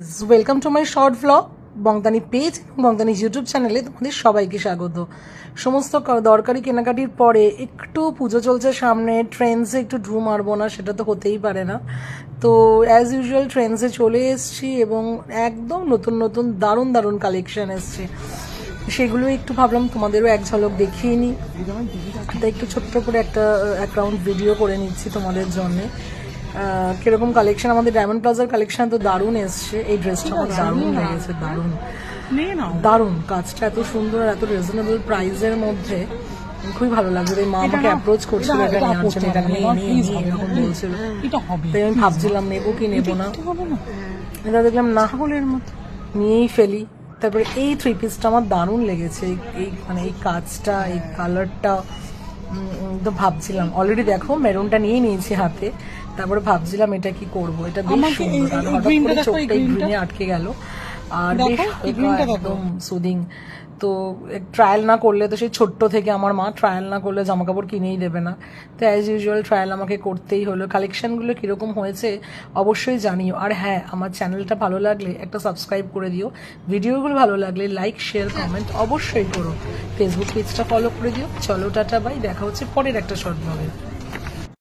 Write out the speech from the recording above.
Welcome to my short vlog বংদানি page এবং বংদানি YouTube চ্যানেলে তোমাদের সবাইকে স্বাগত। সমস্ত দরকারি কেনাকাটির পরে একটু পুজো চলছে সামনে ট্রেন্ডসে একটু ঢু মারবো না, সেটা তো হতেই পারে না। তো অ্যাজ ইউজুয়াল ট্রেন্ডসে চলে এসেছি এবং একদম নতুন নতুন, দারুণ দারুণ কালেকশন এসছে। সেগুলো একটু ভাবলাম তোমাদেরও এক ঝলক দেখিয়ে নিই একটু ছোট্ট করে একটা অ্যাকাউন্ট ভিডিও করে নিচ্ছি তোমাদের জন্যে। কীরকম কালেকশন আমাদের ডায়মন্ড প্লাজার কালেকশন তো দারুণ এসছে। এই ড্রেসটা আমার দারুণ লেগেছে দারুণ। নিয়ে দারুণ কাজটা এত সুন্দর আর এত রিজনেবল প্রাইসের মধ্যে। খুবই ভালো লাগছে এই মা আমাকে অ্যাপ্রোচ করছিল এটা নেওয়ার জন্য এটা নিয়ে নিয়ে নিয়ে এরকম বলছিল। তাই আমি ভাবছিলাম নেব কি নেব না। এটা দেখলাম না ছাগলের মতো। নিয়েই ফেলি। তারপরে এই থ্রি পিসটা আমার দারুণ লেগেছে। এই মানে এই কাজটা এই কালারটা তো ভাবছিলাম অলরেডি দেখো মেরুনটা নিয়ে নিয়েছি হাতে। তারপরে ভাবছিলাম এটা কি করব এটা বেশ সুন্দর। আর এই হঠাৎ করে চোখটা গ্রিনে আটকে গেল। আর। একদম সুদিং তো ট্রায়াল না করলে তো সেই ছোট্ট থেকে আমার মা ট্রায়াল না করলে জামা কাপড় কিনেই দেবে না। তো অ্যাজ ইউজুয়াল ট্রায়াল আমাকে করতেই হলো। কালেকশনগুলো কীরকম হয়েছে অবশ্যই জানিও। আর হ্যাঁ আমার চ্যানেলটা ভালো লাগলে একটা সাবস্ক্রাইব করে দিও। ভিডিওগুলো ভালো লাগলে লাইক শেয়ার কমেন্ট অবশ্যই করো। ফেসবুক পেজটা ফলো করে দিও। চলো টাটা বাই দেখা হচ্ছে পরের একটা শর্ট ব্লগে